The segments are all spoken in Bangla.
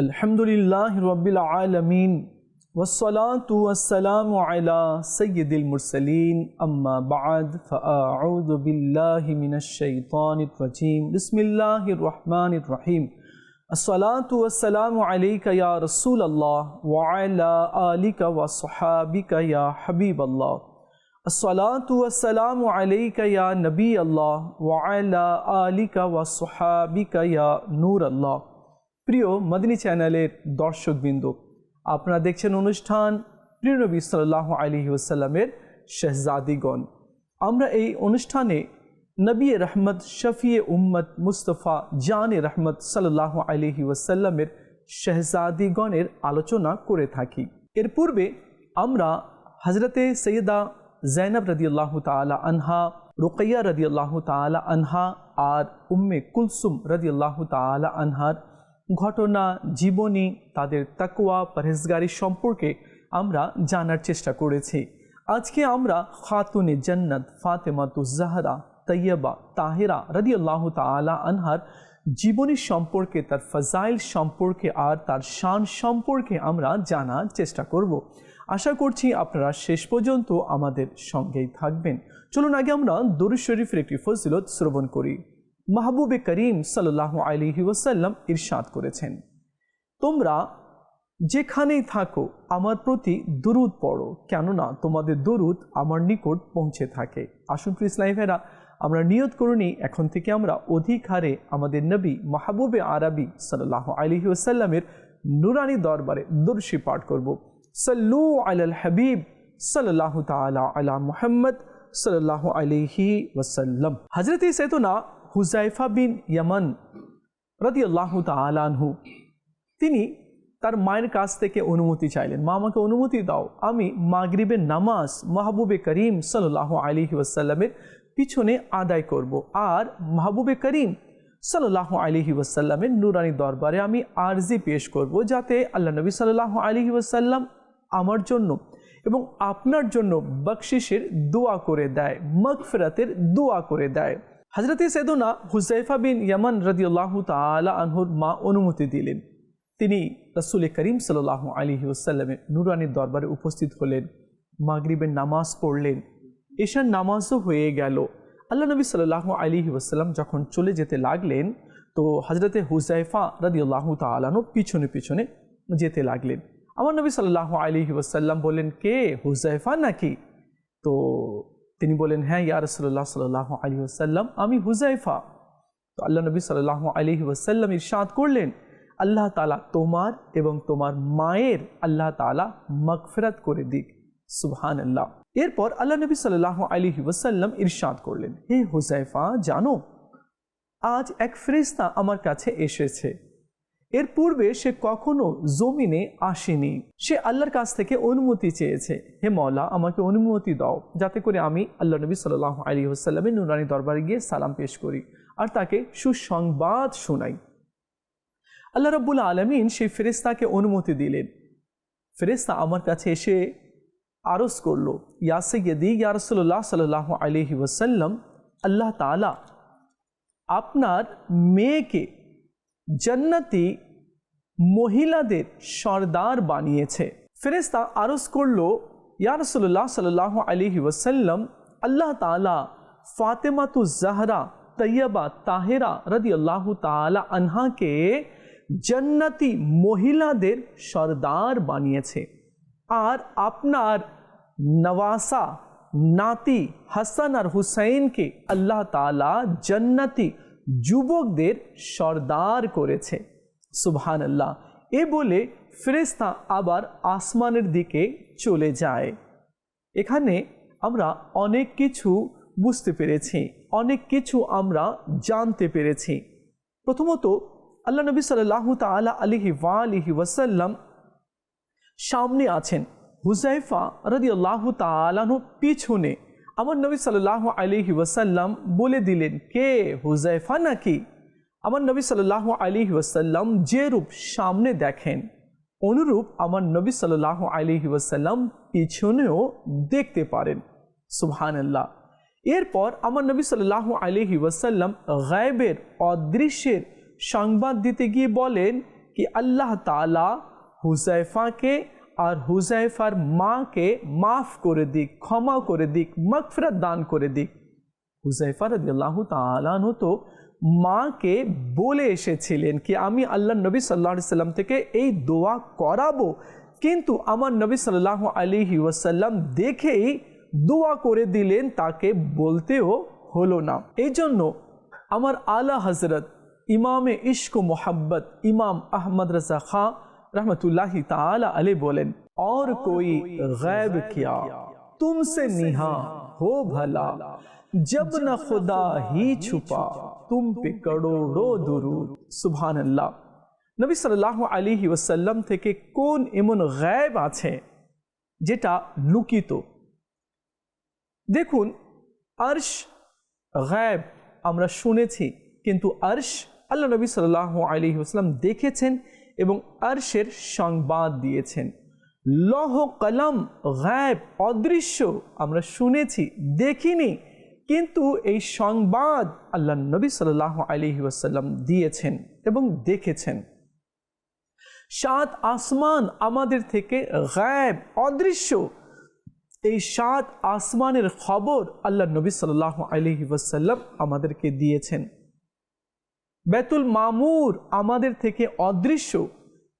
الحمدللہ رب العالمین والصلاة والسلام على سید المرسلین، اما بعد، فاعوذ باللہ من الشیطان الرجیم، بسم اللہ الرحمن الرحیم۔ الصلاة والسلام علیکہ یا رسول اللہ وعلا آلک وصحابک یا حبیب اللہ۔ الصلاة والسلام علیکہ یا نبی اللہ وعلا آلک وصحابک یا نور اللہ۔ প্রিয় মদিনী চ্যানেলের দর্শকবৃন্দ, আপনারা দেখছেন অনুষ্ঠান প্রিয়নবী সাল্লাহ আলী ওসাল্লামের শেহজাদিগণ। আমরা এই অনুষ্ঠানে নবী রহমত শফিয়ে উম্মত মুস্তফা জান রহমত সাল্লাহ আলহি ওসাল্লামের শেহজাদিগণের আলোচনা করে থাকি। এর পূর্বে আমরা হজরতে সৈয়দা জৈনব রদিয়াল্লাহ তালা আনহা, রুকাইয়া রদিয়াল্লাহ তালা আনহা আর উম্মে কুলসুম রদিয়াল্লাহ তালা আনহার ঘটনা, জীবনী, তাদের তাকুয়া পরহেজগারি সম্পর্কে আমরা জানার চেষ্টা করেছি। আজকে আমরা খাতুনে জন্নত ফাতেমাতু জাহরা তৈয়বা তাহেরা রদিয়াল্লাহ তালা আনহার জীবনী সম্পর্কে, তার ফজাইল সম্পর্কে আর তার শান সম্পর্কে আমরা জানার চেষ্টা করব। আশা করছি আপনারা শেষ পর্যন্ত আমাদের সঙ্গেই থাকবেন। চলুন আগে আমরা দরুদ শরীফের একটি ফজিলত শ্রবণ করি। মাহবুবে করিম সাল্লাহ আলিহি ওসাল্লাম ইরশাদ করেছেন। তোমরা যেখানেই থাকো, আমার প্রতি দুরুদ পড়ো, কেননা তোমাদের দরুদ আমার নিকট পৌঁছে থাকে। আসুন ইসলামিফেরা আমরা নিয়ত করুনি এখন থেকে আমরা অধিক হারে আমাদের নবী মাহবুবে আরবি সাল্লাহ আলিহি ওসাল্লামের নুরানি দরবারে দর্শি পাঠ করব। সাল্লু আল হাবিব সাল্লাহ তালা আলা মুহাম্মদ সাল্লাহ আলিহি ওসাল্লাম হজরত সৈতনা হুজাইফা বিন ইয়ামান রদি আল্লাহ তালানহু তিনি তার মায়ের কাছ থেকে অনুমতি চাইলেন। মা আমাকে অনুমতি দাও, আমি মাগরিবের নামাজ মাহবুবে করিম সাল্লাহ আলিহি ওয়াসাল্লামের পিছনে আদায় করব আর মাহবুবে করিম সাল্লাহ আলিহি ওয়াসাল্লামের নুরানি দরবারে আমি আরজি পেশ করব যাতে আল্লাহ নবী সাল্লাহ আলিহি ওয়াসাল্লাম আমার জন্য এবং আপনার জন্য বকশিসের দোয়া করে দেয়, মগফিরাতের দোয়া করে দেয়। হজরত সেদুনা হুজাইফা বিন ইয়ামান রদিউল্লাহ তালা আনহুর মা অনুমতি দিলেন। তিনি রসুল করিম সাল্লাহ আলী ওসাল্লামের নুরানির দরবারে উপস্থিত হলেন, মাগরিবের নামাজ পড়লেন। এশার নামাজও হয়ে গেল। আল্লাহ নবী সাল্লাহ আলী ওসাল্লাম যখন চলে যেতে লাগলেন, তো হজরতে হুজাইফা রদিউল্লাহ তালানো পিছনে পিছনে যেতে লাগলেন। আমার নবী সাল্লাহ আলী ওসাল্লাম বললেন, কে? হুজাইফা নাকি? তো তিনি বলেন হ্যাঁ ইয়া রসল্লাহ সাল্লাহ আলী ওসাল্লাম আমি হুজাইফা তো আল্লাহ নবী সাল্লাহ আলী ওসাল্লাম ইরশাদ করলেন, আল্লাহ তালা তোমার এবং তোমার মায়ের আল্লাহ তালা মগফিরাত করে দিক। সুবহান আল্লাহ এরপর আল্লাহ নবী সাল্লাহ আলী ওসাল্লাম ইরশাদ করলেন, হে হুজাইফা জানো, আজ এক ফেরিস্তা আমার কাছে এসেছে। এর পূর্বে সে কখনো জমিনে আসেনি। সে আল্লাহর কাছ থেকে অনুমতি চেয়েছে, হে মৌলা আমাকে অনুমতি দাও, যাতে করে আমি আল্লাহ নবী সাল্লাহ আলী হোসাল্লামের নুরানি দরবারে গিয়ে সালাম পেশ করি আর তাকে সুসংবাদ শোনাই। আল্লাহ রব্বুল আলমিন সেই ফেরেস্তাকে অনুমতি দিলেন। ফেরেস্তা আমার কাছে এসে আরজ করল ইয়াসেদি ইয়া রসল্লাহ সাল্লাহ আলহি ওসাল্লাম আল্লাহ তালা আপনার মেয়েকে জান্নাতি মহিলাদের সর্দার বানিয়েছে। ফেরেস্তা আরজ করল ইয়ারসল্লাহ সাল্লাহ আলিহি ওসাল্লাম আল্লাহ তালা ফাতেমাতু জাহরা তৈয়বা তাহেরা রদি আল্লাহ তালা আনহাকে জান্নাতি মহিলাদের সর্দার বানিয়েছে। আর আপনার নওয়াসা, নাতি হাসান আর হুসাইনকে আল্লাহ তালা জান্নাতি যুবকদের সর্দার করেছে। সুবহান আল্লাহ এ বলে ফেরেস্তা আবার আসমানের দিকে চলে যায়। এখানে আমরা অনেক কিছু বুঝতে পেরেছি, অনেক কিছু আমরা জানতে পেরেছি। প্রথমত, আল্লাহ নবী সাল্লাহ তালা আলিহি ওয়ালিহি ওয়াসাল্লাম সামনে আছেন। হুজাইফা রদি আল্লাহ তালাহ পিছনে আমার নবী সাল্লাহ আলিহি ওয়াসাল্লাম বলে দিলেন, কে হুজাইফা নাকি? আমার নবী সাল্লাহ আলিহি ওয়াসাল্লাম যে রূপ সামনে দেখেন, অনুরূপ আমার নবী সাল্লাহ আলিহি ওয়াসাল্লাম পিছনেও দেখতে পারেন। সুবহান আল্লাহ এরপর আমার নবী সাল্লাহ আলিহি ওয়াসাল্লাম গায়েবের অদৃশ্যের সংবাদ দিতে গিয়ে বলেন কি, আল্লাহ তালা হুজাইফাকে আর হুজাইফার মাকে মাফ করে দিক, ক্ষমা করে দিক মকফরত দান করে দিক। হুজাইফা রদিয়াল্লাহ তালানহ তো মাকে বলে এসেছিলেন কি, আমি আল্লাহ নবী সাল্লাহ সাল্লাম থেকে এই দোয়া করাবো। কিন্তু আমার নবী সাল্লাহ আলী ওয়াসাল্লাম দেখেই দোয়া করে দিলেন, তাকে বলতেও হলো না। এই জন্য আমার আলা হজরত ইমামে ইশক মোহাব্বত ইমাম আহমদ রাজা খাঁ रहमतुल्लाहि ताला अलैह बोलेन और कोई गैब किया तुमसे निहा हो भला जब न खुदा ही छुपा तुम पे करोड़ों दुरूद সুবহান আল্লাহ নবী সাল্লাল্লাহু আলাইহি ওয়াসাল্লাম থেকে কোন এমন গায়েব আছে যেটা লুকিত দেখুন আরশ গায়েব আমরা শুনেছি কিন্তু আরশ আল্লাহ নবী সাল্লাহ আলী আসলাম দেখেছেন এবং আরশের সংবাদ দিয়েছেন। লহ কলম গায়েব, অদৃশ্য আমরা শুনেছি, দেখিনি, কিন্তু এই সংবাদ আল্লাহ নবী সাল্লাহ আলী ওয়াসাল্লাম দিয়েছেন এবং দেখেছেন। সাত আসমান আমাদের থেকে গায়েব, অদৃশ্য। এই সাত আসমানের খবর আল্লাহ নবী সাল্লাহ আলহি ওয়াসাল্লাম আমাদেরকে দিয়েছেন। বেতুল মামুর আমাদের থেকে অদৃশ্য,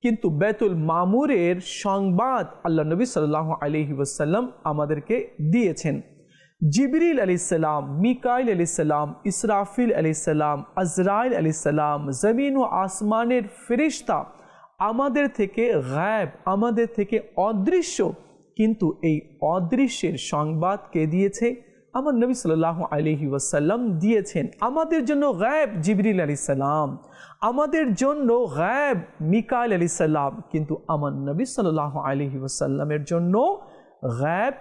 কিন্তু বেতুল মামুরের সংবাদ আল্লাহ নবী সাল্লাহ আলহি ওয়াসাল্লাম আমাদেরকে দিয়েছেন। জিবরিল আলি সাল্লাম মিকাইল আলি সাল্লাম ইসরাফিল আলি সাল্লাম আজরাইল আলি সাল্লাম জমিন ও আসমানের ফেরিস্তা আমাদের থেকে গায়েব, আমাদের থেকে অদৃশ্য, কিন্তু এই অদৃশ্যের সংবাদ কে দিয়েছে? আমার নবী সাল্লাহ আলহি ওয়াসাল্লাম দিয়েছেন, আমাদের জন্য গায়েব জিবরিল আলি সাল্লাম আমাদের জন্য গায়েব মিকাইল আলি সাল্লাম কিন্তু আমার নবী সাল্লাহ আলহি ওয়াসাল্লামের জন্য গায়েব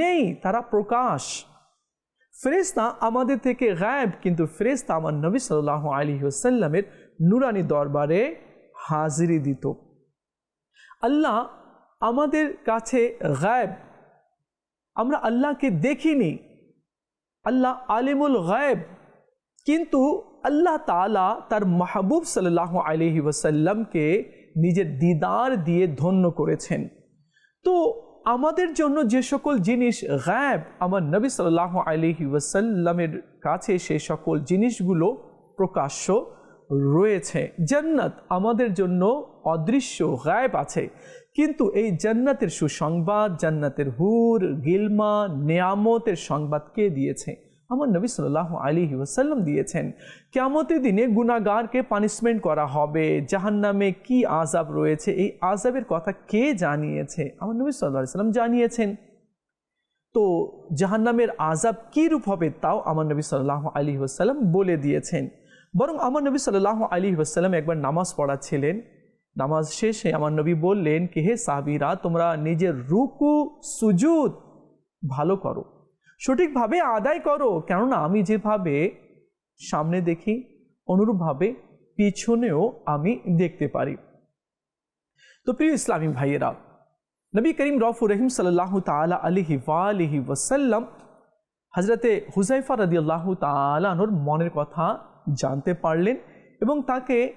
নেই, তারা প্রকাশ। ফেরেস্তা আমাদের থেকে গায়েব, কিন্তু ফেরেস্তা আমার নবী সাল্লাহ আলী ওসাল্লামের নুরানি দরবারে হাজিরি দিত। আল্লাহ আমাদের কাছে গায়েব, আমরা আল্লাহকে দেখিনি। আল্লাহ আলিমুল গায়েব। কিন্তু আল্লাহ তালা তার মাহবুব সাল্লাহ আলহি ওসাল্লামকে নিজের দিদার দিয়ে ধন্য করেছেন। তো আমাদের জন্য যে সকল জিনিস গায়েব, আমার নবী সাল্লাহ আলহি ওসাল্লামের কাছে সে সকল জিনিসগুলো প্রকাশ্য। রয়েছে। জান্নাত আমাদের জন্য অদৃশ্য, গায়েব আছে। কিন্তু এই জান্নাতের সুসংবাদ, জান্নাতের হুর, গিলমা, নেয়ামতের সংবাদ কে দিয়েছে? আমার নবী সাল্লাহ আলী ওসাল্লাম দিয়েছেন কেমতের দিনে গুনাগারকে পানিশমেন্ট করা হবে। জাহান নামে কি আজাব রয়েছে? এই আজাবের কথা কে জানিয়েছে? আমার নবী সাল্লাহ সাল্লাম জানিয়েছেন। তো জাহান্নামের আজাব কী রূপ হবে তাও আমার নবী সাল্লাহ আলী ওসাল্লাম বলে দিয়েছেন। বরং আমার নবী সাল্লাহ আলী ওসাল্লাম একবার নামাজ পড়াচ্ছিলেন। নামাজ শেষে আমার নবী বললেন কি, হে সাহাবিরা, তোমরা নিজের রুকু, সুজুদ ভালো করো। সঠিকভাবে আদায় করো। কেননা আমি যেভাবে সামনে দেখি, অনুরূপভাবে পিছনেও আমি দেখতে পারি। তো প্রিয় ইসলামী ভাইয়েরা, নবী করিম রফুর রহিম সাল্লাহ তালা আলিহি ওয়ালিহি ওসাল্লাম হজরতে হুজাইফা রদি আল্লাহ তালানোর মনের কথা জানতে পারলেন এবং তাকে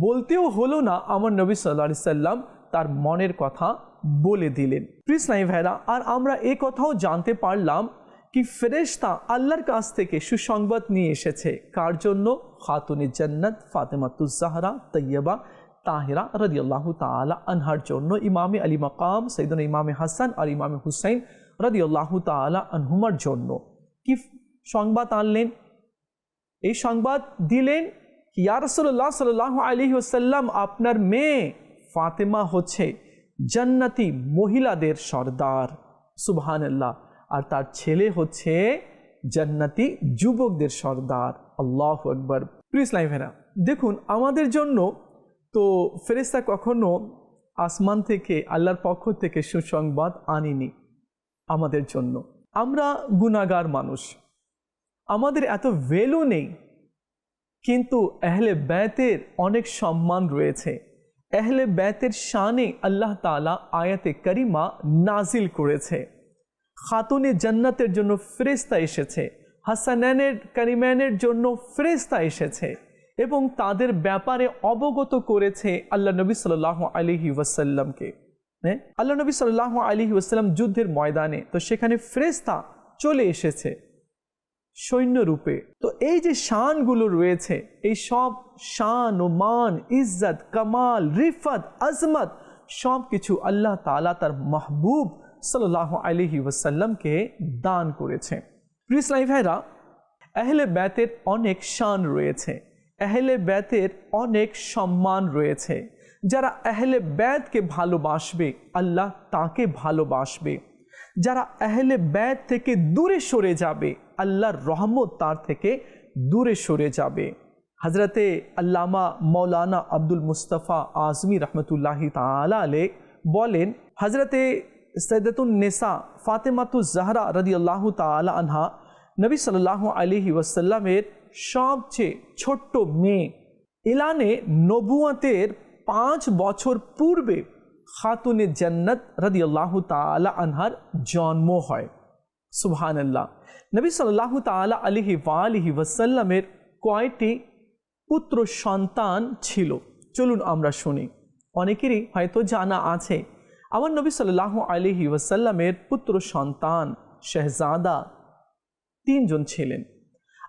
বলতেও হলো না আমার নবী সাল্লা সাল্লাম তার মনের কথা বলে দিলেন। কৃষ্ণাই ভাইরা, আর আমরা এ কথাও জানতে পারলাম কি ফেরেশতা আল্লাহর কাছ থেকে সুসংবাদ নিয়ে এসেছে। কার জন্য? খাতুনে জান্নাত ফাতেমাতুজাহরা তৈয়বা তাহিরা রদিয়াল্লাহ তালা আনহার জন্য ইমামে আলী মকাম সৈদুল ইমামে হাসান আর ইমামে হুসাইন রদিয়াল্লাহ তালা আনহুমার জন্য। কি সংবাদ আনলেন? এই সংবাদ দিলেন ইয়া রসল্লাহ সাল্লাহ আলী ওসাল্লাম আপনার মেয়ে ফাতেমা হচ্ছে জান্নাতি মহিলাদের সর্দার। সুবহানাল্লাহ। আর তার ছেলে হচ্ছে জান্নাতি যুবকদের সর্দার। আল্লাহ আকবর। প্রিস লাইভেরা দেখুন, আমাদের জন্য তো ফেরেস্তা কখনো আসমান থেকে, আল্লাহর পক্ষ থেকে সুসংবাদ আনিনি আমাদের জন্য। আমরা গুণাগার মানুষ। আমাদের এত ভ্যালু নেই, কিন্তু এহলে ব্যতের অনেক সম্মান রয়েছে। এহলে ব্যতের শানে আল্লাহ তালা আয়াতে করিমা নাজিল করেছে। খাতুনে জান্নাতের জন্য ফেরেস্তা এসেছে, হাসানানের করিম্যানের জন্য ফেরেস্তা এসেছে এবং তাদের ব্যাপারে অবগত করেছে আল্লাহ নবী সাল্লাহ আলিহি ওয়াসাল্লামকে। হ্যাঁ আল্লাহ নবী সাল্লাহ আলিহি ওয়াসাল্লাম যুদ্ধের ময়দানে, তো সেখানে ফ্রেস্তা চলে এসেছে। সৈন্যরূপে। তো এই যে শানগুলো রয়েছে, এই সব শান ও মান, ইজ্জত, কামাল, রিফত, আজমত সব কিছু আল্লাহ তালা তার মাহবুব সাল্লাহ আলহি ওয়াসাল্লামকে দান করেছে। প্রিসলাই ভাইরা, আহলে ব্যাতের অনেক শান রয়েছে, আহলে ব্যাতের অনেক সম্মান রয়েছে। যারা আহলে ব্যাতকে ভালোবাসবে, আল্লাহ তাকে ভালোবাসবে। যারা আহলে ব্যাত থেকে দূরে সরে যাবে, আল্লাহর রহমত তার থেকে দূরে সরে যাবে। হজরতে আল্লামা মৌলানা আব্দুল মুস্তফা আজমি রহমতুল্লাহি তালা আলে বলেন হজরতে সৈদতুল নেসা ফাতেমাতু জাহরা রদি আল্লাহ তালা আনহা নবী সাল্লাহ আলিহি ওয়াসাল্লামের সবচেয়ে ছোট্ট মেয়ে। ইলানে নবুয়াতের পাঁচ বছর পূর্বে খাতুনে জন্নত রদি আল্লাহ তালা আনহার জন্ম হয়। সুবহান আল্লাহ নবী সাল্লাহ তালা আলিহি ওয়ালিহি ওয়াসাল্লামের কয়টি পুত্র সন্তান ছিল? চলুন আমরা শুনি। অনেকেরই হয়তো জানা আছে, আমার নবী সাল্লাহ আলিহি ওয়াসাল্লামের পুত্র সন্তান শেহজাদা তিনজন ছিলেন।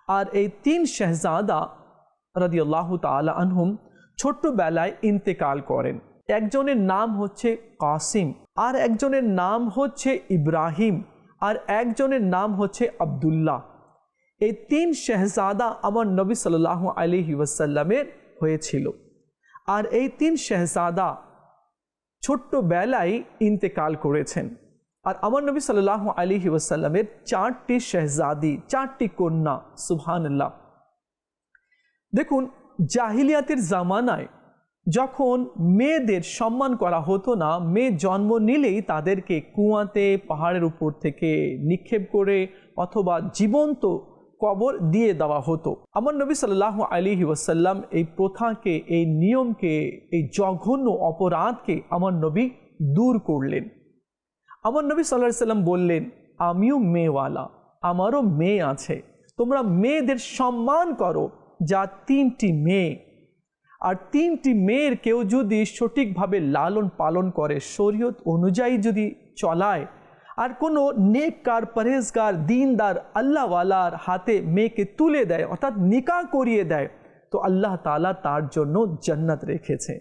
আর এই তিন শেহজাদা রদিয়াল্লাহ তালা আনহুম ছোট্টবেলায় ইন্তেকাল করেন। একজনের নাম হচ্ছে কাসিম, আর একজনের নাম হচ্ছে ইব্রাহিম, আর একজনের নাম হচ্ছে আবদুল্লাহ। এই তিন শেহজাদা আমার নবী সাল্লাহ আলিহি ওয়াসাল্লামের হয়েছিল। আর এই তিন শেহজাদা ছোট্টবেলায় ইন্তেকাল করেছেন। আর আমার নবী সাল্লাহ আলিহি ওয়াসাল্লামের চারটি শেহজাদি, চারটি কন্যা, সুবহানাল্লাহ। দেখুন, জাহিলিয়াতের জামানায় যখন মেয়েদের সম্মান করা হতো না, মেয়ে জন্ম নিলেই তাদেরকে কুয়াতে, পাহাড়ের উপর থেকে নিক্ষেপ করে অথবা জীবন্ত কবর দিয়ে দেওয়া হতো। আমার নবী সাল্লাহ আলিহি ওয়াসাল্লাম এই প্রথাকে, এই নিয়মকে, এই জঘন্য অপরাধকে আমার নবী দূর করলেন। আমার নবী সাল্লাহ সাল্লাম বললেন, আমিও মেয়েওয়ালা, আমারও মেয়ে আছে। তোমরা মেয়েদের সম্মান করো, যা তিনটি মেয়ে আর তিনটি মেয়ের কেউ যদি সঠিকভাবে লালন পালন করে, শরীয়ত অনুযায়ী যদি চলায়, আর কোনো নেককার, পরহেজগার, দিনদার, আল্লাহওয়ালার হাতে মেয়েকে তুলে দেয়, অর্থাৎ নিকা করিয়ে দেয়, তো আল্লাহ তালা তার জন্য জান্নাত রেখেছে।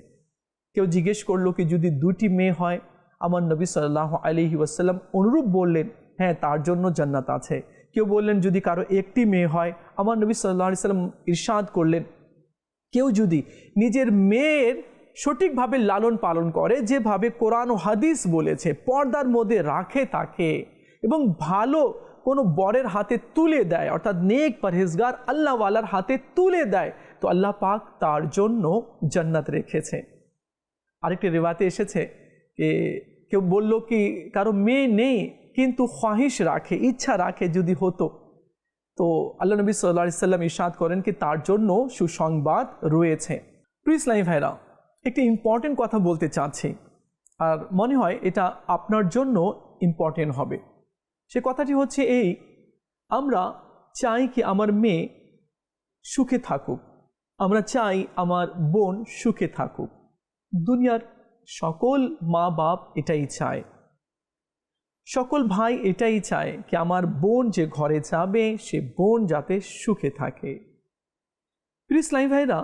কেউ জিজ্ঞেস করল কি, যদি দুটি মেয়ে হয়? আমার নবী সাল্লাহ আলহি ওয়াসাল্লাম অনুরূপ বললেন হ্যাঁ তার জন্য জান্নাত আছে। কেউ বললেন, যদি কারও একটি মেয়ে হয়? আমার নবী সাল্লাহ সাল্লাম ইরশাদ করলেন কেউ যদি নিজের মেয়ের সঠিকভাবে লালন পালন করে, যেভাবে কোরআন ও হাদিস বলেছে, পর্দার মধ্যে রাখে তাকে এবং ভালো কোনো বরের হাতে তুলে দেয়, অর্থাৎ নেক পরহেজগার আল্লাহওয়ালার হাতে তুলে দেয়, তো আল্লাহ পাক তার জন্য জান্নাত রেখেছে। আরেকটি রেওয়াতে এসেছে কেউ বলল কি, কারও মেয়ে নেই, কিন্তু খোয়াহিশ রাখে, ইচ্ছা রাখে যদি হতো। তো আল্লাহ নবী সাল্লা সাল্লাম ইশাদ করেন কি তার জন্য সুসংবাদ রয়েছে। প্রিসলাই ভাইরা, একটি ইম্পর্টেন্ট কথা বলতে চাচ্ছি। আর মনে হয় এটা আপনার জন্য ইম্পর্টেন্ট হবে। সে কথাটি হচ্ছে এই, আমরা চাই কি আমার মেয়ে সুখে থাকুক। আমরা চাই আমার বোন সুখে থাকুক। দুনিয়ার সকল মা বাপ এটাই চায়। সকল ভাই এটাই চায় কি আমার বোন যে ঘরে যাবে, সে বোন যাতে সুখে থাকে। প্রিসলাই ভাইরা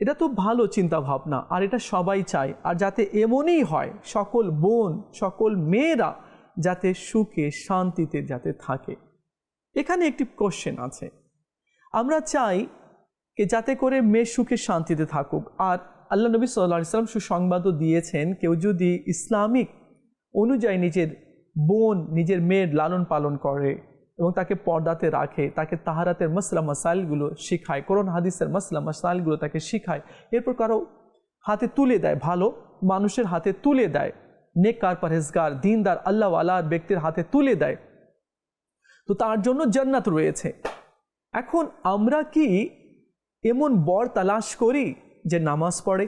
এটা তো ভালো চিন্তা ভাবনা আর এটা সবাই চায়। আর যাতে এমনই হয়, সকল বোন, সকল মেয়েরা যাতে সুখে, শান্তিতে যাতে থাকে। এখানে একটি কোশ্চেন আছে। আমরা চাই যে যাতে করে মেয়ে সুখে, শান্তিতে থাকুক। আর আল্লাহ নবী সাল্লা ইসলাম সুসংবাদও দিয়েছেন, কেউ যদি ইসলামিক অনুযায়ী নিজের বোন নিজের মেয়ের লালন পালন করে এবং তাকে পর্দাতে রাখে, তাকে তাহারাতের মসলা মশাইলগুলো শিখায় করোন হাদিসের মসলা মশাইলগুলো তাকে শিখায়, এরপর কারও হাতে তুলে দেয় ভালো, মানুষের হাতে তুলে দেয়, নেককার পরহেজগার, দিনদার, আল্লাহ আল্লাহর ব্যক্তির হাতে তুলে দেয়। তো তার জন্য জান্নাত রয়েছে। এখন আমরা কি এমন বর তালাশ করি যে নামাজ পড়ে,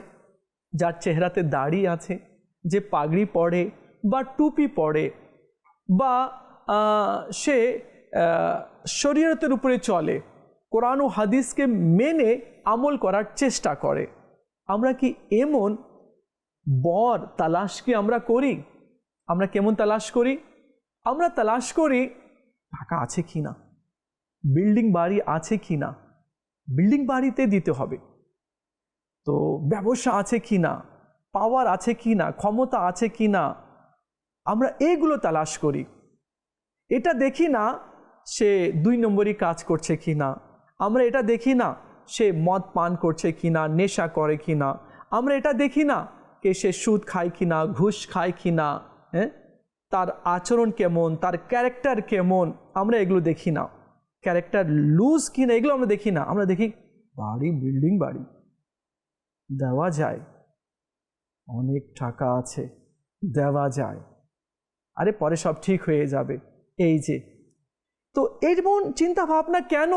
যার চেহারাতে দাড়ি আছে, যে পাগড়ি পড়ে বা টুপি পড়ে বা সে শরীয়তের উপরে চলে। কোরআন ও হাদিসকে মেনে আমল করার চেষ্টা করে। আমরা কি এমন বর তালাশ কি আমরা করি? আমরা কেমন তালাশ করি? আমরা তালাশ করি, টাকা আছে কি না? বিল্ডিং বাড়ি আছে কি না? বিল্ডিং বাড়িতে দিতে হবে। তো ব্যবসা আছে কি না? পাওয়ার আছে কি না? ক্ষমতা আছে কি না? আমরা এইগুলো তালাশ করি। এটা দেখি না সে দুই নম্বরই কাজ করছে কি না আমরা এটা দেখি না সে মদ পান করছে কি না নেশা করে কি না আমরা এটা দেখি না কে সে সুদ খায় কি না ঘুষ খায় কি না হ্যাঁ? তার আচরণ কেমন, তার ক্যারেক্টার কেমন, আমরা এগুলো দেখি না। ক্যারেক্টার লুজ কি না এগুলো আমরা দেখি না। আমরা দেখি বাড়ি বিল্ডিং বাড়ি। দেওয়া যায়। অনেক টাকা আছে, দেওয়া যায়। আরে পরে সব ঠিক হয়ে যাবে। এই যে। তো এমন চিন্তা ভাবনা কেন?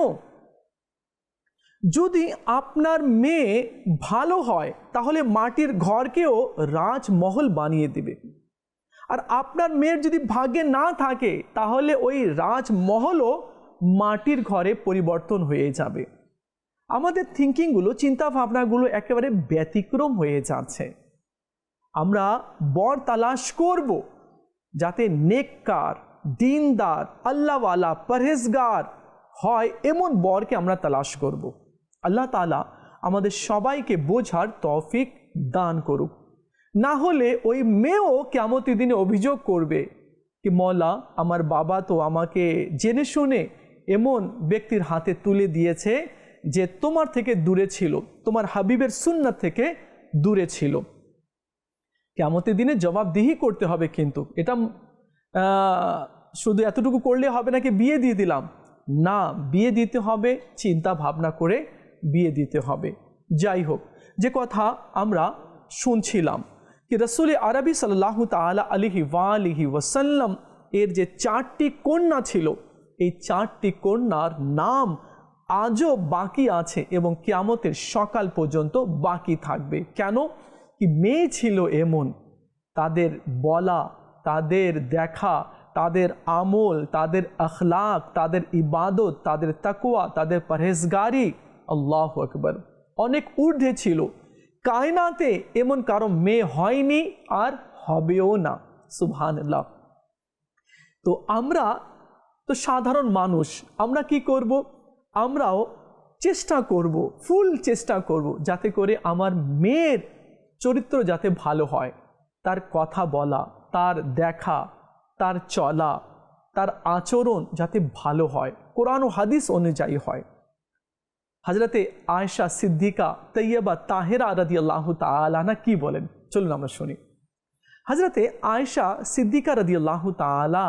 যদি আপনার মেয়ে ভালো হয়, তাহলে মাটির ঘরকেও রাজমহল বানিয়ে দিবে। আর আপনার মেয়ের যদি ভাগ্যে না থাকে, তাহলে ওই রাজমহলও মাটির ঘরে পরিবর্তন হয়ে যাবে। আমাদের থিঙ্কিংগুলো চিন্তা ভাবনাগুলো একেবারে ব্যতিক্রম হয়ে যাচ্ছে। আমরা বর তালাশ করব। যাতে নেককার, দিনদার, আল্লাহওয়ালা, পরহেজগার হয়, এমন বরকে আমরা তালাশ করব। আল্লাহ তালা আমাদের সবাইকে বোঝার তৌফিক দান করুক না হলে ওই মেয়েও কেমতি দিনে অভিযোগ করবে কি মলা আমার বাবা তো আমাকে জেনে শুনে এমন ব্যক্তির হাতে তুলে দিয়েছে যে তোমার থেকে দূরে ছিল, তোমার হাবিবের সুন্না থেকে দূরে ছিল কেমতের দিনে জবাবদিহি করতে হবে কিন্তু। এটা শুধু এতটুকু করলে হবে নাকি বিয়ে দিয়ে দিলাম? না, বিয়ে দিতে হবে, চিন্তা ভাবনা করে বিয়ে দিতে হবে। যাই হোক, যে কথা আমরা শুনছিলাম কি রসুল আরবি সাল্লাহ তালা আলিহি ওয়ালিহি ওয়াসাল্লাম এর যে চারটি কন্যা ছিল, এই চারটি কন্যার নাম আজও বাকি আছে এবং কিয়ামতের সকাল পর্যন্ত বাকি থাকবে। কেন? কি মেয়ে ছিল এমন? তাদের বলা, তাদের দেখা, তাদের আমল, তাদের আখলাক, তাদের ইবাদত, তাদের তাকুয়া তাদের পরহেজগারি। আল্লাহ আকবর। অনেক ঊর্ধ্বে ছিল। কায়নাতে এমন কারও মেয়ে হয়নি আর হবেও না। সুবহানাল্লাহ। তো আমরা, তো সাধারণ মানুষ, আমরা কি করব? আমরাও চেষ্টা করব, ফুল চেষ্টা করব, যাতে করে আমার মেয়ের চরিত্র যাতে ভালো হয়, তার কথা বলা, তার দেখা, তার চলা, তার আচরণ যাতে ভালো হয়, কোরআন ও হাদিস অনুযায়ী হয়। হাজরতে আয়সা সিদ্দিকা তৈয়বা তাহেরা রাদি আল্লাহ তালানা কি বলেন? চলুন আমরা শুনি। হাজরতে আয়সা সিদ্দিকা রাদি আল্লাহ তালা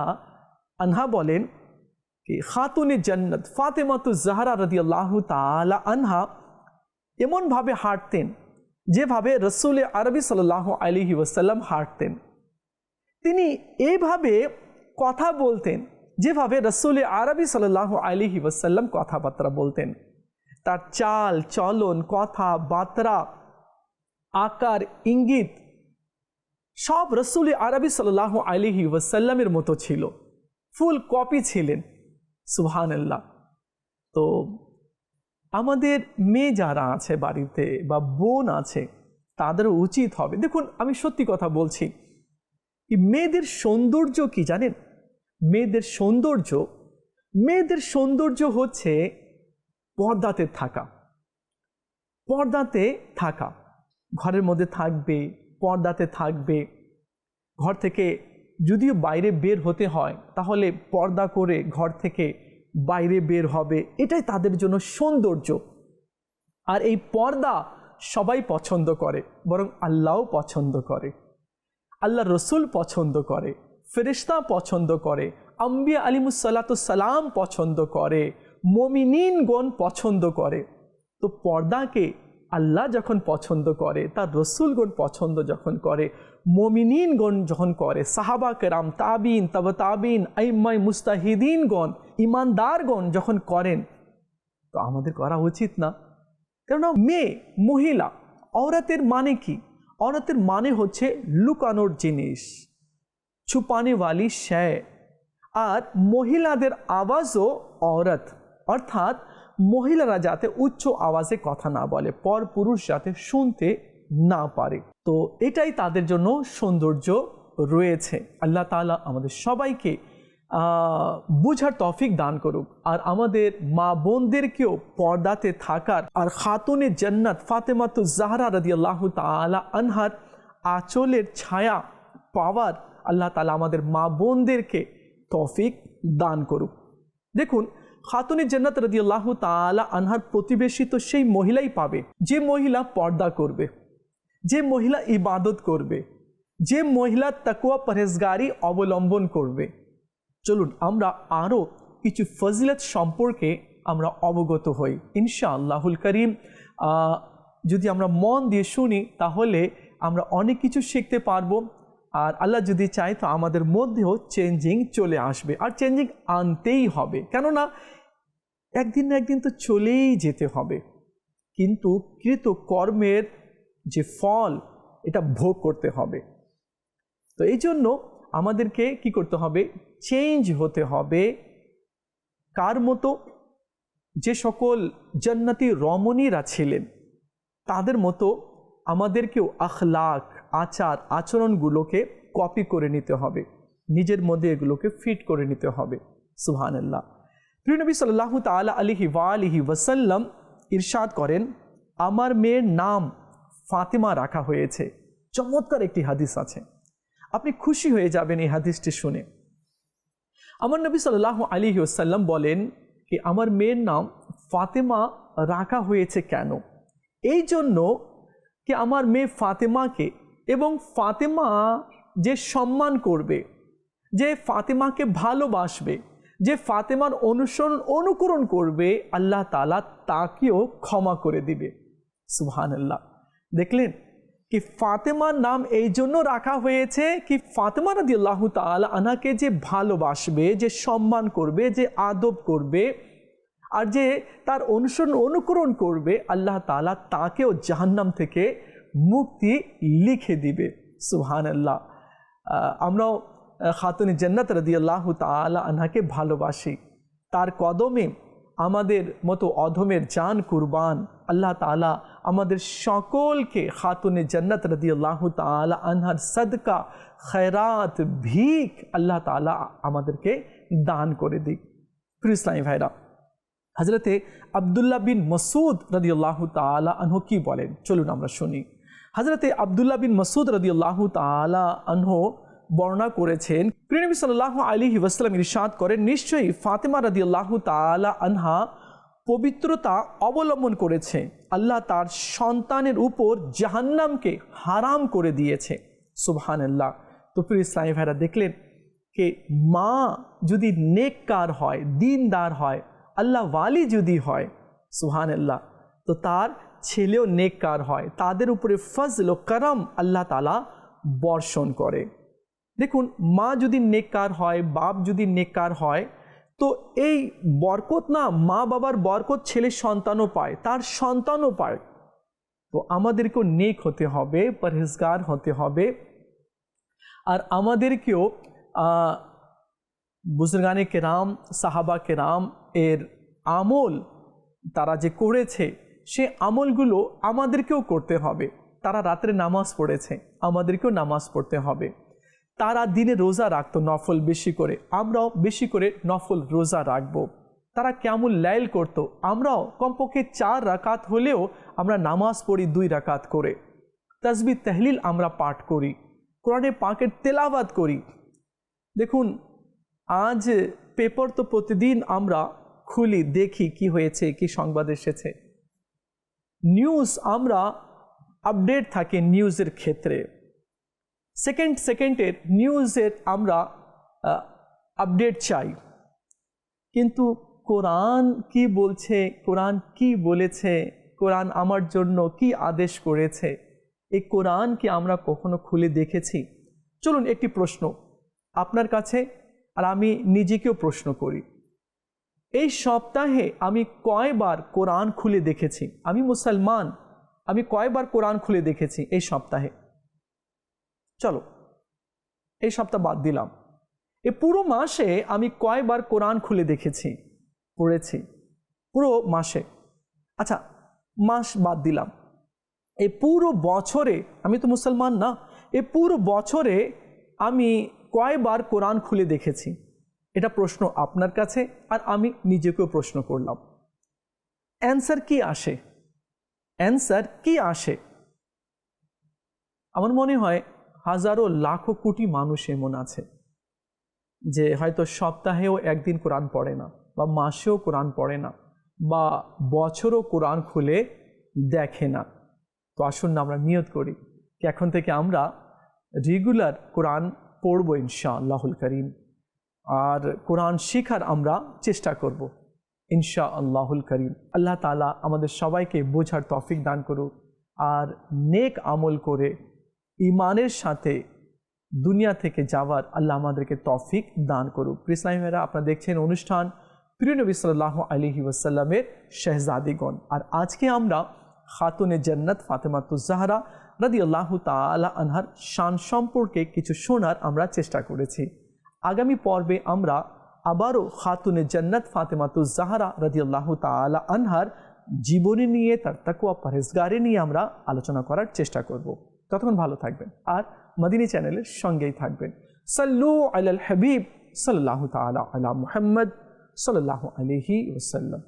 আনহা বলেন কি, খাতুনে জন্নত ফাতেমাতু জাহারা রদি আল্লাহ তালা আনহা এমনভাবে হাঁটতেন যেভাবে রসুল আরবি সাল্লাহ আলিহি ওসাল্লাম হাঁটতেন, তিনি এইভাবে কথা বলতেন, যেভাবে রসুল আরবি সাল্লাহ আলিহি ওসাল্লাম কথাবার্তা বলতেন। তার চাল, চলন, কথা বার্তা আকার, ইঙ্গিত সব রসুল আরবি সাল্লাহ আলিহি ওসাল্লামের মতো ছিল। ফুল কপি ছিলেন সুহানাল্লাহ তো আমাদের মেয়ে যারা আছে বাড়িতে বা বোন আছে তাদেরও উচিত হবে। দেখুন, আমি সত্যি কথা বলছি মেয়েদের সৌন্দর্য কি জানেন? মেয়েদের সৌন্দর্য মেয়েদের সৌন্দর্য হচ্ছে পর্দাতে থাকা। পর্দাতে থাকা। ঘরের মধ্যে থাকবে, পর্দাতে থাকবে। ঘর থেকে যদিও বাইরে বের হতে হয়, তাহলে পর্দা করে ঘর থেকে বাইরে বের হবে। এটাই তাদের জন্য সৌন্দর্য। আর এই পর্দা সবাই পছন্দ করে, বরং আল্লাহও পছন্দ করে। আল্লাহ রসুল পছন্দ করে ফেরিস্তা পছন্দ করে, আম্বিয়া আলিমুসাল্লাতুসাল্লাম পছন্দ করে, মমিনিনগণ পছন্দ করে। তো পর্দাকে আল্লাহ যখন পছন্দ করে, তার রসুলগণ পছন্দ যখন করে, মমিনিনগণ যখন করে, সাহাবা কেরাম, তাবিন, তব তাবিন আইমাই মুস্তাহিদিনগণ ইমানদারগণ যখন করেন, তো আমাদের করা উচিত না। কেননা মেয়ে, মহিলা, অরাতের মানে কি? অরাতের মানে হচ্ছে লুকানোর জিনিস ছুপানেওয়ালি শ্যায় আর মহিলাদের আওয়াজও অরত, অর্থাৎ মহিলারা যাতে উচ্চ আওয়াজে কথা না বলে, পর পুরুষ যাতে শুনতে না পারে। তো এটাই তাদের জন্য সৌন্দর্য রয়েছে। আল্লাহ তাআলা আমাদের সবাইকে বুঝার তফিক দান করুক। আর আমাদের মা বোনদেরকেও পর্দাতে থাকার আর খাতুনে জান্নাত ফাতেমাতু জাহরা রাদি আল্লাহ তালা আনহার আঁচলের ছায়া পাওয়ার আল্লাহ তালা আমাদের মা বোনদেরকে তফিক দান করুক। দেখুন, খাতুনে জান্নাত রাদি আল্লাহ তালা আনহার প্রতিবেশী তো সেই মহিলাই পাবে। যে মহিলা পর্দা করবে, যে মহিলা ইবাদত করবে, যে মহিলা তাকুয়া পরহেজগারি অবলম্বন করবে চলুন আমরা আরও কিছু ফজিলত সম্পর্কে আমরা অবগত হই। ইনশা আল্লাহুল করিম যদি আমরা মন দিয়ে শুনি, তাহলে আমরা অনেক কিছু শিখতে পারব। আর আল্লাহ যদি চায়, তো আমাদের মধ্যেও চেঞ্জিং চলে আসবে। আর চেঞ্জিং আনতেই হবে। কেননা, একদিন না একদিন তো চলেই যেতে হবে। কিন্তু কৃত কর্মের যে ফল, এটা ভোগ করতে হবে। তো এই জন্য আমাদেরকে কি করতে হবে? চেঞ্জ হতে হবে। কার মতো? যে সকল জান্নাতি রমণীরা ছিলেন, তাদের মতো আমাদেরকেও আখলাক, আচার, আচরণগুলোকে কপি করে নিতে হবে। নিজের মধ্যে এগুলোকে ফিট করে নিতে হবে। সুবহানাল্লাহ। প্রিয় নবী সাল্লাহ তালা আলিহি ওয়ালিহি ওয়াসাল্লাম ইরশাদ করেন, আমার মেয়ের নাম ফাতেমা রাখা হয়েছে। চমৎকার একটি হাদিস আছে। আপনি খুশি হয়ে যাবেন এই হাদিসটি শুনে। আমার নবী সাল্লাহ আলী ওসাল্লাম বলেন কি, আমার মেয়ের নাম ফাতেমা রাখা হয়েছে কেন? এই জন্য কি, আমার মেয়ে ফাতেমাকে এবং ফাতেমা যে সম্মান করবে, যে ফাতেমাকে ভালোবাসবে, যে ফাতেমার অনুসরণ অনুকরণ করবে, আল্লাহ তালা তাকেও ক্ষমা করে দিবে। সুবহান আল্লাহ দেখলেন কি ফাতেমার নাম এই জন্য রাখা হয়েছে কি ফাতেমা রাদি আল্লাহ তালা আনাকে যে ভালোবাসবে যে সম্মান করবে যে আদব করবে আর যে তার অনুসরণ অনুকরণ করবে আল্লাহ তালা তাকেও জাহান্নাম থেকে মুক্তি লিখে দিবে সুহান আল্লাহ আমরাও খাতুনে জান্নাত রাদি আল্লাহ তালা আনহাকে ভালোবাসি তার কদমে আমাদের মতো অধমের জান কুরবান আল্লাহ তালা আমাদের সকলকে খাতুনে জান্নাত রাদি আল্লাহ তালা আনহার সদকা, খয়রাত, ভিক আল্লাহ তালা আমাদেরকে দান করে দিক। প্রিয় ভাইরা হজরতে আবদুল্লাহ বিন মসুদ রদিয়াল্লাহ তালা আনহু কি বলেন? চলুন আমরা শুনি। হজরতে আবদুল্লাহ বিন মসুদ রদিয়াল্লাহ তালা আনহু বর্ণনা করেছেন প্রিয়নবী সাল্লাহ আলী ওয়াসালাম ইরশাদ করেন, নিশ্চয়ই ফাতেমা রদিয়াল্লাহ তালা আনহা পবিত্রতা অবলম্বন করেছে। আল্লাহ তার সন্তানের উপর জাহান্নামকে হারাম করে দিয়েছে। সুবহান আল্লাহ তো প্রিয় ইসলামী ভাইরা, দেখলেন কে মা যদি নেককার হয়, দিনদার হয়, আল্লাহ ওয়ালি যদি হয় সুহান আল্লাহ তো তার ছেলেও নেককার হয়। তাদের উপরে ফজল ও করম আল্লাহ তালা বর্ষণ করে। দেখুন, মা যদি নেককার হয়, বাপ যদি নেককার হয় তো এই বরকত না মা বাবার বরকত ছেলে সন্তানও পায়, তার সন্তানও পায়। তো আমাদেরকেও নেক হতে হবে, পরহেজগার হতে হবে। আর আমাদেরকেও বুজরগানে কেরাম, সাহাবা কেরাম এর আমল তারা যে করেছে, সে আমলগুলো আমাদেরকেও করতে হবে। তারা রাত্রে নামাজ পড়েছে, আমাদেরকেও নামাজ পড়তে হবে। তারা দিনে রোজা রাখতো নফল বেশি করে। আমরাও বেশি করে নফল রোজা রাখব। তারা কেমন লাইল করতো। আমরাও কমপক্ষে চার রাকাত হলেও আমরা নামাজ পড়ি দুই রাকাত করে। তসবি তেহলিল আমরা পাঠ করি। কোরআনে পাকের তেলাবাদ করি। দেখুন, আজ পেপার তো প্রতিদিন আমরা খুলি, দেখি কি হয়েছে, কি সংবাদ এসেছে। নিউজ আমরা আপডেট থাকে নিউজের ক্ষেত্রে। সেকেন্ড সেকেন্ডের নিউজের আমরা আপডেট চাই। কিন্তু কোরআন কি বলছে, কোরআন কি বলেছে, কোরআন আমার জন্য কি আদেশ করেছে, এই কোরআন কি আমরা কখনো খুলে দেখেছি? চলুন একটি প্রশ্ন আপনার কাছে, আর আমি নিজেকেও প্রশ্ন করি। এই সপ্তাহে আমি কয়বার কোরআন খুলে দেখেছি? আমি মুসলমান, আমি কয়বার কোরআন খুলে দেখেছি এই সপ্তাহে? চলো, এই সপ্তাহ বাদ দিলাম। এ পুরো মাসে আমি কয়বার কোরআন খুলে দেখেছি, পড়েছি, পুরো মাসে। আচ্ছা মাস বাদ দিলাম। এ পুরো বছরে, আমি তো মুসলমান না, এ পুরো বছরে আমি কয়বার কোরআন খুলে দেখেছি? এটা প্রশ্ন আপনার কাছে, আর আমি নিজেকেও প্রশ্ন করলাম। অ্যান্সার কি আসে? অ্যান্সার কি আসে? আমার মনে হয় হাজারো লাখো কোটি মানুষ এমন আছে, যে হয়তো সপ্তাহেও একদিন কোরআন পড়ে না, বা মাসেও কোরআন পড়ে না, বা বছরও কোরআন খুলে দেখে না। তো আসুন না, আমরা নিয়ত করি এখন থেকে আমরা রেগুলার কোরআন পড়ব ইনশা আল্লাহুল করিম, আর কোরআন শিখার আমরা চেষ্টা করব ইনশা আল্লাহুল করিম। আল্লাহ তালা আমাদের সবাইকে বোঝার তফিক দান করুক, আর নেক আমল করে ইমানের সাথে দুনিয়া থেকে যাওয়ার আল্লাহ আমাদেরকে তফিক দান করুক। ইসলামেরা আপনারা দেখছেন অনুষ্ঠান প্রিয় নবী সাল্লাহ আলহি শেহজাদিগণ। আর আজকে আমরা খাতুনে জান্নাত ফাতেমাতুজাহরা রাদি আল্লাহ তালা আনহার শান সম্পর্কে কিছু শোনার আমরা চেষ্টা করেছি। আগামী পর্বে আমরা আবারও খাতুনে জান্নাত ফাতেমাতুজাহরা রাদি আল্লাহ তালা আনহার জীবনী নিয়ে, তার তাকুয়া পরেজগারে নিয়ে আমরা আলোচনা করার চেষ্টা করব। ততক্ষণ ভালো থাকবেন। আর মদিনী চ্যানেলের সঙ্গেই থাকবেন। সাল্লু আল হাবিব সাল্লাহ তালা আলা মুহাম্মদ সাল্লাহ আলহি ওসাল্লাম